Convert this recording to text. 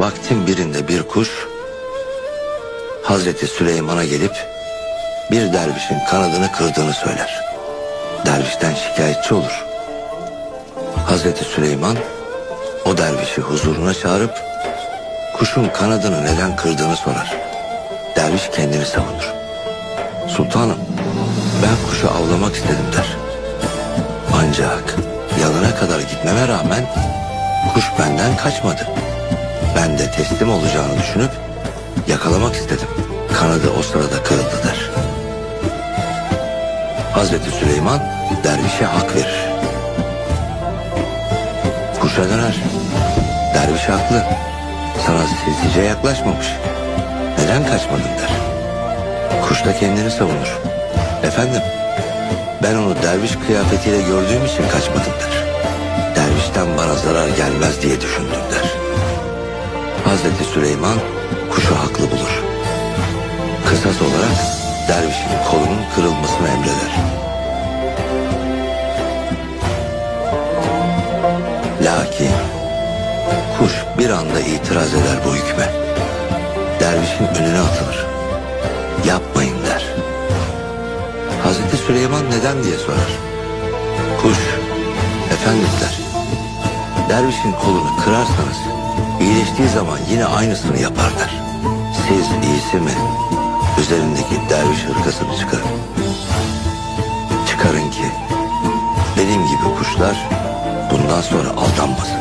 Vaktin birinde bir kuş Hazreti Süleyman'a gelip bir dervişin kanadını kırdığını söyler. Dervişten şikayetçi olur. Hazreti Süleyman o dervişi huzuruna çağırıp kuşun kanadını neden kırdığını sorar. Derviş kendini savunur. Sultanım ben kuşu avlamak istedim der. Ancak yanına kadar gitmeme rağmen kuş benden kaçmadı. Ben de teslim olacağını düşünüp yakalamak istedim. Kanadı o sırada kırıldı der. Hazreti Süleyman dervişe hak verir. Kuşa döner. Derviş haklı. Sana sinsice yaklaşmamış. Neden kaçmadın der. Kuş da kendini savunur. Efendim ben onu derviş kıyafetiyle gördüğüm için kaçmadım der. Hazreti Süleyman kuşu haklı bulur. Kısas olarak dervişin kolunun kırılmasını emreder. Lakin kuş bir anda itiraz eder bu hükme. Dervişin önüne atılır. Yapmayın der. Hazreti Süleyman neden diye sorar. Kuş, efendim der. Dervişin kolunu kırarsanız iyileştiği zaman yine aynısını yapar der. Siz iyisi mi? Üzerindeki derviş hırkasını çıkarın. Çıkarın ki benim gibi kuşlar bundan sonra aldanmasın.